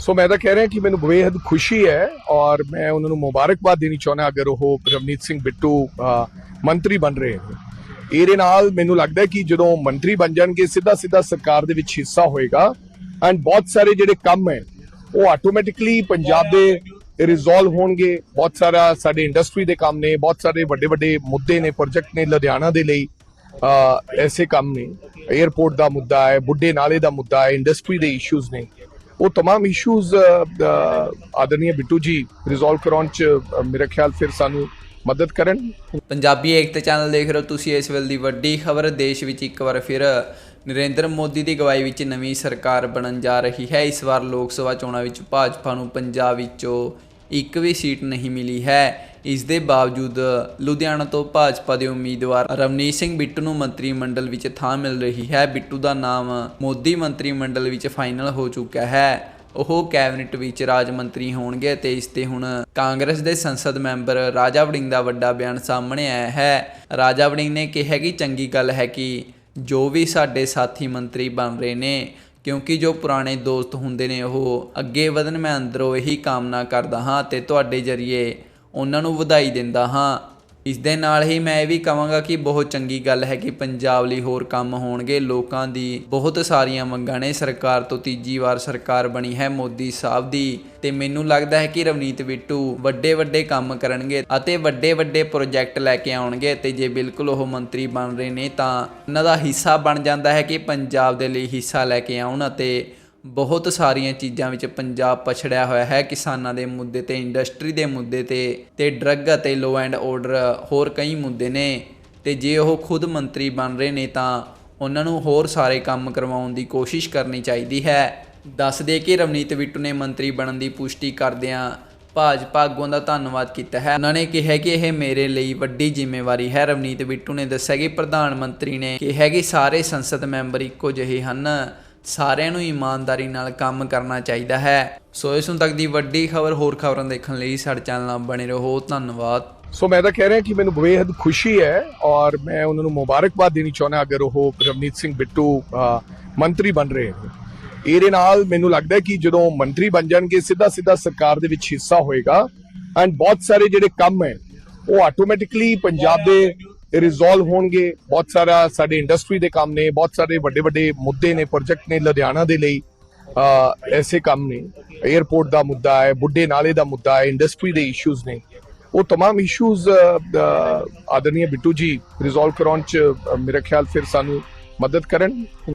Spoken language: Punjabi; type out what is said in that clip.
ਸੋ ਮੈਂ ਤਾਂ ਕਹਿ ਰਿਹਾ ਕਿ ਮੈਨੂੰ ਬੇਹੱਦ ਖੁਸ਼ੀ ਹੈ ਔਰ ਮੈਂ ਉਹਨਾਂ ਨੂੰ ਮੁਬਾਰਕਬਾਦ ਦੇਣੀ ਚਾਹੁੰਦਾ ਅਗਰ ਉਹ ਰਵਨੀਤ ਸਿੰਘ ਬਿੱਟੂ ਮੰਤਰੀ ਬਣ ਰਹੇ ਨੇ। ਇਹਦੇ ਨਾਲ ਮੈਨੂੰ ਲੱਗਦਾ ਕਿ ਜਦੋਂ ਮੰਤਰੀ ਬਣ ਜਾਣਗੇ ਸਿੱਧਾ ਸਿੱਧਾ ਸਰਕਾਰ ਦੇ ਵਿੱਚ ਹਿੱਸਾ ਹੋਏਗਾ ਐਂਡ ਬਹੁਤ ਸਾਰੇ ਜਿਹੜੇ ਕੰਮ ਹੈ, ਉਹ ਆਟੋਮੈਟਿਕਲੀ ਪੰਜਾਬ ਦੇ ਰਿਜ਼ੋਲਵ ਹੋਣਗੇ। ਬਹੁਤ ਸਾਰਾ ਸਾਡੇ ਇੰਡਸਟਰੀ ਦੇ ਕੰਮ ਨੇ, ਬਹੁਤ ਸਾਰੇ ਵੱਡੇ ਵੱਡੇ ਮੁੱਦੇ ਨੇ ਪ੍ਰੋਜੈਕਟ ਨੇ ਲੁਧਿਆਣਾ ਦੇ ਲਈ ਐਸੇ ਕੰਮ ਨੇ। 에어ਪੋਰਟ ਦਾ ਮੁੱਦਾ ਹੈ, ਬੁੱਢੇ ਨਾਲੇ ਦਾ ਮੁੱਦਾ ਹੈ ਇੰਡਸਟਰੀ ਦੇ ਇਸ਼ੂਜ਼ ਨੇ। ਉਹ तमाम ਇਸ਼ੂਜ਼ ਆਦਰਨੀय ਬਿੱਟੂ ਜੀ ਰਿਜ਼ੋਲਵ ਕਰਾਉਣ ਚ ਮੇਰੇ ਖਿਆਲ ਫਿਰ ਸਾਨੂੰ ਮਦਦ ਕਰਨ ਪੰਜਾਬੀ ਏਕਤਾ ਚੈਨਲ ਦੇਖ ਰਹੇ ਹੋ ਤੁਸੀਂ ਇਸ ਵੇਲੇ ਦੀ ਵੱਡੀ ਖਬਰ। ਦੇਸ਼ ਵਿੱਚ ਇੱਕ ਵਾਰ ਫਿਰ ਨਰਿੰਦਰ ਮੋਦੀ ਦੀ ਅਗਵਾਈ ਵਿੱਚ ਨਵੀਂ ਸਰਕਾਰ ਬਣਨ ਜਾ ਰਹੀ ਹੈ। ਇਸ ਵਾਰ ਲੋਕ ਸਭਾ ਚੋਣਾਂ ਵਿੱਚ ਭਾਜਪਾ ਨੂੰ ਪੰਜਾਬ ਵਿੱਚੋਂ ਇੱਕ ਵੀ ਸੀਟ ਨਹੀਂ ਮਿਲੀ ਹੈ। ਇਸ ਦੇ ਬਾਵਜੂਦ ਲੁਧਿਆਣਾ ਤੋਂ ਭਾਜਪਾ ਦੇ ਉਮੀਦਵਾਰ ਰਵਨੀਤ ਸਿੰਘ ਬਿੱਟੂ ਨੂੰ ਮੰਤਰੀ ਮੰਡਲ ਵਿੱਚ ਥਾਂ ਮਿਲ ਰਹੀ ਹੈ। ਬਿੱਟੂ ਦਾ ਨਾਮ ਮੋਦੀ ਮੰਤਰੀ ਮੰਡਲ ਵਿੱਚ ਫਾਈਨਲ ਹੋ ਚੁੱਕਾ ਹੈ। ਉਹ ਕੈਬਨਿਟ ਵਿੱਚ ਰਾਜ ਮੰਤਰੀ ਹੋਣਗੇ ਤੇ ਇਸ ਤੇ ਹੁਣ ਕਾਂਗਰਸ ਦੇ ਸੰਸਦ ਮੈਂਬਰ ਰਾਜਾ ਵੜਿੰਗ ਦਾ ਵੱਡਾ ਬਿਆਨ ਸਾਹਮਣੇ ਆਇਆ ਹੈ। ਰਾਜਾ ਵੜਿੰਗ ਨੇ ਕਿਹਾ ਕਿ ਚੰਗੀ ਗੱਲ ਹੈ ਕਿ ਜੋ ਵੀ ਸਾਡੇ ਸਾਥੀ ਮੰਤਰੀ ਬਣ ਰਹੇ ਨੇ, ਕਿਉਂਕਿ ਜੋ ਪੁਰਾਣੇ ਦੋਸਤ ਹੁੰਦੇ ਨੇ, ਉਹ ਅੱਗੇ ਵਧਣ ਮੈਂ ਅੰਦਰੋਂ ਇਹੀ ਕਾਮਨਾ ਕਰਦਾ ਹਾਂ ਤੇ ਤੁਹਾਡੇ ਜਰੀਏ ਉਹਨਾਂ ਨੂੰ ਵਧਾਈ ਦਿੰਦਾ ਹਾਂ। ਇਸ ਦੇ ਨਾਲ ਹੀ ਮੈਂ ਇਹ ਵੀ ਕਹਾਂਗਾ ਕਿ ਬਹੁਤ ਚੰਗੀ ਗੱਲ ਹੈ ਕਿ ਪੰਜਾਬ ਲਈ ਹੋਰ ਕੰਮ ਹੋਣਗੇ। ਲੋਕਾਂ ਦੀ ਬਹੁਤ ਸਾਰੀਆਂ ਮੰਗਾਂ ਨੇ। ਸਰਕਾਰ ਤੋਂ ਤੀਜੀ ਵਾਰ ਸਰਕਾਰ ਬਣੀ ਹੈ ਮੋਦੀ ਸਾਹਿਬ ਦੀ। ਤੇ ਮੈਨੂੰ ਲੱਗਦਾ ਹੈ ਕਿ ਰਵਨੀਤ ਬਿੱਟੂ ਵੱਡੇ ਵੱਡੇ ਕੰਮ ਕਰਨਗੇ ਅਤੇ ਵੱਡੇ ਵੱਡੇ ਪ੍ਰੋਜੈਕਟ ਲੈ ਕੇ ਆਉਣਗੇ ਤੇ ਜੇ ਬਿਲਕੁਲ ਉਹ ਮੰਤਰੀ ਬਣ ਰਹੇ ਨੇ ਤਾਂ ਉਹਨਾਂ ਦਾ ਹਿੱਸਾ ਬਣ ਜਾਂਦਾ ਹੈ ਕਿ ਪੰਜਾਬ ਦੇ ਲਈ ਹਿੱਸਾ ਲੈ ਕੇ ਆਉਣ ਅਤੇ ਬਹੁਤ ਸਾਰੀਆਂ ਚੀਜ਼ਾਂ ਵਿੱਚ ਪੰਜਾਬ ਪਛੜਿਆ ਹੋਇਆ ਹੈ। ਕਿਸਾਨਾਂ ਦੇ ਮੁੱਦੇ ਤੇ ਇੰਡਸਟਰੀ ਦੇ ਮੁੱਦੇ ਤੇ ਤੇ ਡਰੱਗ ਅਤੇ ਲੋ ਐਂਡ ਆਰਡਰ ਹੋਰ ਕਈ ਮੁੱਦੇ ਨੇ। ਤੇ ਜੇ ਉਹ ਖੁਦ ਮੰਤਰੀ ਬਣ ਰਹੇ ਨੇ ਤਾਂ ਉਹਨਾਂ ਨੂੰ ਹੋਰ ਸਾਰੇ ਕੰਮ ਕਰਵਾਉਣ ਦੀ ਕੋਸ਼ਿਸ਼ ਕਰਨੀ ਚਾਹੀਦੀ ਹੈ। ਦੱਸ ਦੇ ਕਿ ਰਵਨੀਤ ਬਿੱਟੂ ਨੇ ਮੰਤਰੀ ਬਣਨ ਦੀ ਪੁਸ਼ਟੀ ਕਰਦਿਆਂ ਭਾਜਪਾ ਆਗੂਆਂ ਦਾ ਧੰਨਵਾਦ ਕੀਤਾ ਹੈ। ਉਹਨਾਂ ਨੇ ਕਿਹਾ ਕਿ ਇਹ ਮੇਰੇ ਲਈ ਵੱਡੀ ਜ਼ਿੰਮੇਵਾਰੀ ਹੈ। ਰਵਨੀਤ ਬਿੱਟੂ ਨੇ ਦੱਸਿਆ ਕਿ ਪ੍ਰਧਾਨ ਮੰਤਰੀ ਨੇ ਕਿਹਾ ਕਿ ਸਾਰੇ ਸੰਸਦ ਮੈਂਬਰ ਇੱਕੋ ਜਿਹੇ ਹਨ। ਸਾਰਿਆਂ ਨੂੰ ਇਮਾਨਦਾਰੀ ਨਾਲ ਕੰਮ ਕਰਨਾ ਚਾਹੀਦਾ ਹੈ। ਸੋ ਇਸ ਨੂੰ ਤੱਕ ਦੀ ਵੱਡੀ ਖਬਰ ਹੋਰ ਖਬਰਾਂ ਦੇਖਣ ਲਈ ਸਾਡੇ ਚੈਨਲ ਨਾਲ ਬਣੇ ਰਹੋ। ਧੰਨਵਾਦ। ਸੋ ਮੈਂ ਤਾਂ ਕਹਿ ਰਿਹਾ ਕਿ ਮੈਨੂੰ ਬੇਹੱਦ ਖੁਸ਼ੀ ਹੈ ਔਰ ਮੈਂ ਉਹਨਾਂ ਨੂੰ ਮੁਬਾਰਕਬਾਦ ਦੇਣੀ ਚਾਹੁੰਦਾ ਅਗਰ ਉਹ ਰਵਨੀਤ ਸਿੰਘ ਬਿੱਟੂ ਮੰਤਰੀ ਬਣ ਰਹੇ ਨੇ। ਇਹਦੇ ਨਾਲ ਮੈਨੂੰ ਲੱਗਦਾ ਕਿ ਜਦੋਂ ਮੰਤਰੀ ਬਣ ਜਾਣਗੇ ਸਿੱਧਾ ਸਿੱਧਾ ਸਰਕਾਰ ਦੇ ਵਿੱਚ ਹਿੱਸਾ ਹੋਏਗਾ। ਐਂਡ ਬਹੁਤ ਸਾਰੇ ਜਿਹੜੇ ਕੰਮ ਹੈ, ਉਹ ਆਟੋਮੈਟਿਕਲੀ ਪੰਜਾਬ ਦੇ ਇਹ ਰਿਜ਼ੋਲਵ ਹੋਣਗੇ। ਬਹੁਤ ਸਾਰਾ ਸਾਡੇ ਇੰਡਸਟਰੀ ਦੇ ਕੰਮ ਨੇ, ਬਹੁਤ ਸਾਰੇ ਵੱਡੇ ਵੱਡੇ ਮੁੱਦੇ ਨੇ ਪ੍ਰੋਜੈਕਟ ਨੇ ਲੁਧਿਆਣਾ ਦੇ ਲਈ ਐਸੇ ਕੰਮ ਨੇ। 에어ਪੋਰਟ ਦਾ ਮੁੱਦਾ ਹੈ, ਬੁੱਢੇ ਨਾਲੇ ਦਾ ਮੁੱਦਾ ਹੈ ਇੰਡਸਟਰੀ ਦੇ ਇਸ਼ੂਜ਼ ਨੇ। ਉਹ तमाम ਇਸ਼ੂਜ਼ ਆਦਰਨੀय ਬਿੱਟੂ ਜੀ ਰਿਜ਼ੋਲਵ ਕਰਾਉਣ ਚ ਮੇਰੇ ਖਿਆਲ ਫਿਰ ਸਾਨੂੰ ਮਦਦ ਕਰਨ।